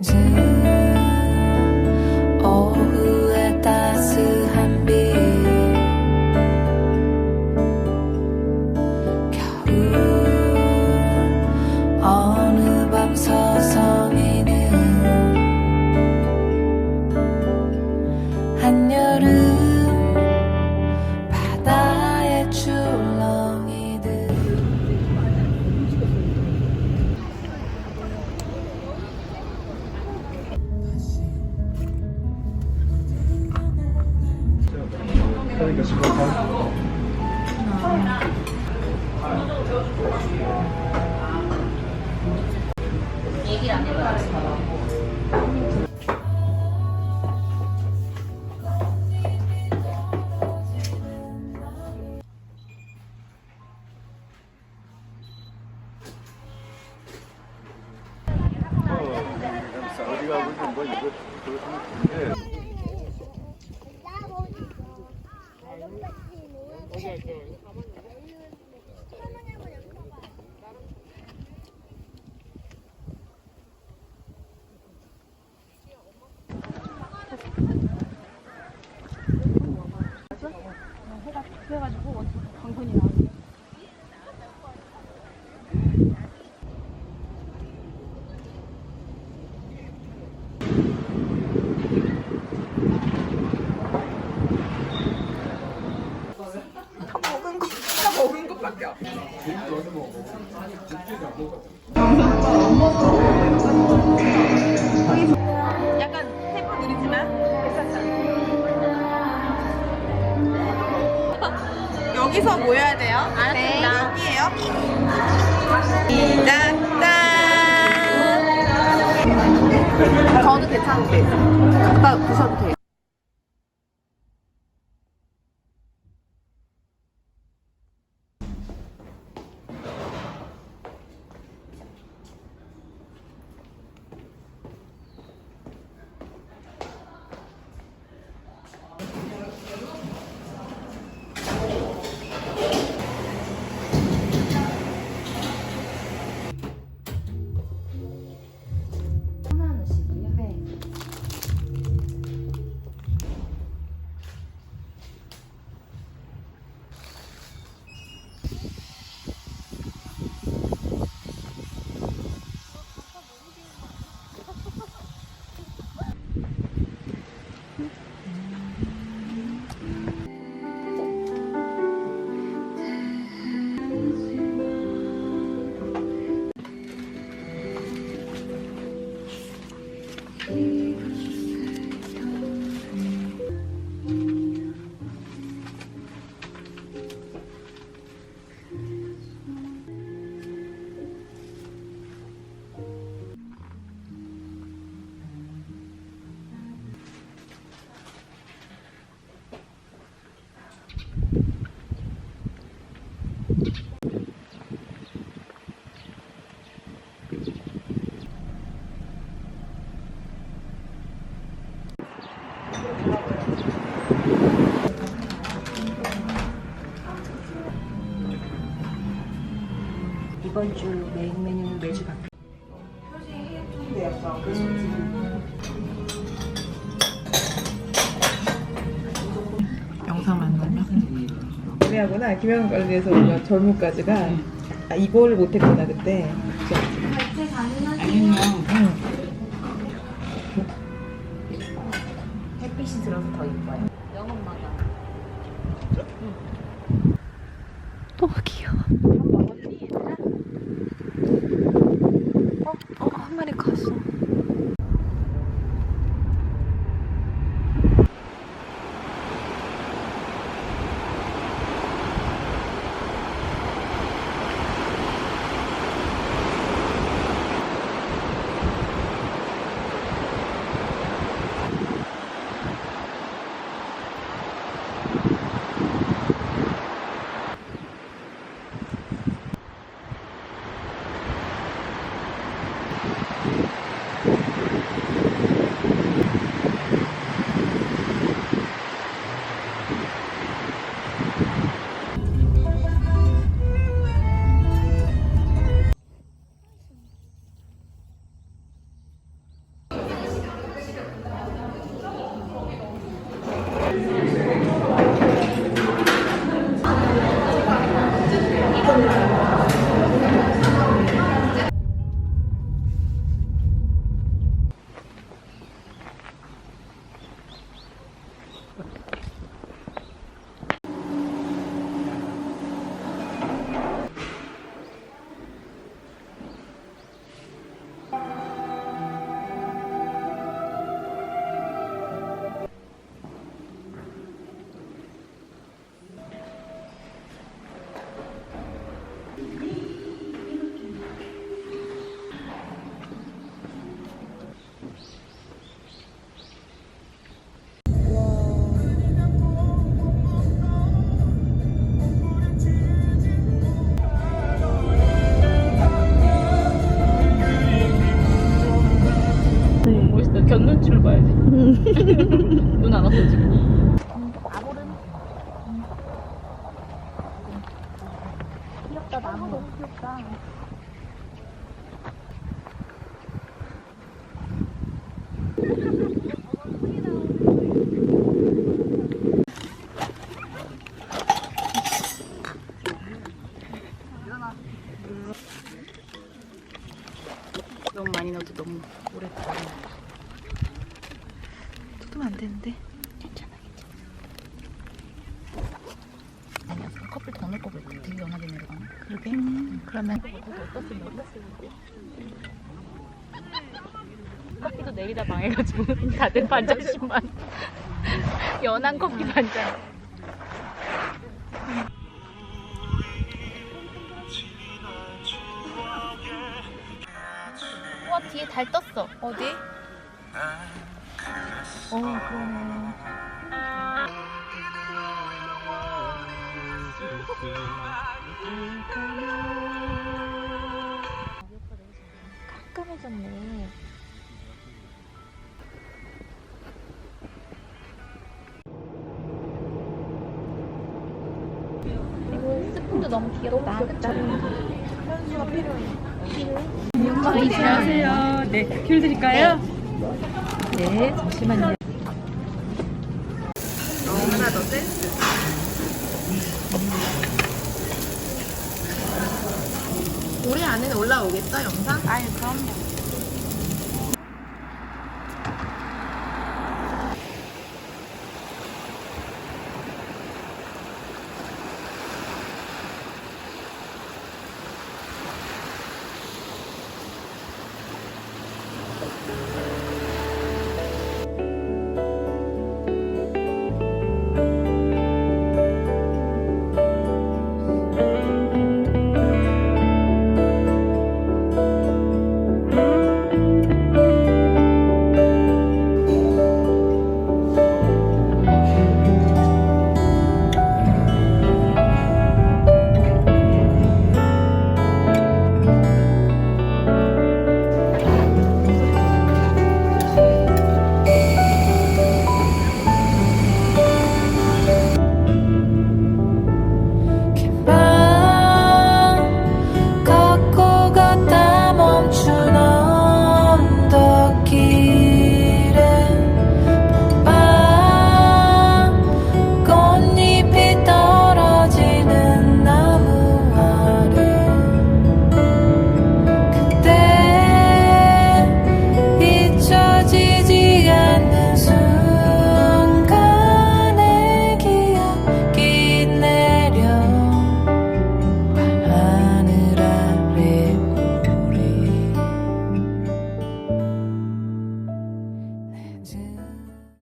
只 그러니까 지금 다 어디 가고 있는 뭐 이거 그거 생각했는데 여기서 모여야 돼요. 알았습니다. 여기에요. 시작. 짠. 저는 괜찮은데. 갖다 드셔도 돼요. 이번 주 메인 메뉴는 매주 바뀌 영상 만나면? 애매하구나. 김영 관리에서 오면 젊은까지가 아, 이걸 못했구나 그때. 아니면 응. 그 견눈치를 봐야지. 음. 눈안 왔어 지금. 귀엽다 나무 너무 귀엽다 내려가네. 그러게. 그러면. 커피도 내리다 망해가지고 다들 반잔씩만. 연한 커피 반잔. 와 뒤에 달 떴어. 어디? 어 그러네. 깜깜해졌네. 스푼도 너무 귀엽다. 현수가 필요해. 안녕하세요. 네, 귤 드릴까요? 네, 잠시만요. 하나 더 센스. 올해 안에는 올라오겠어 영상? 아유, 그럼요.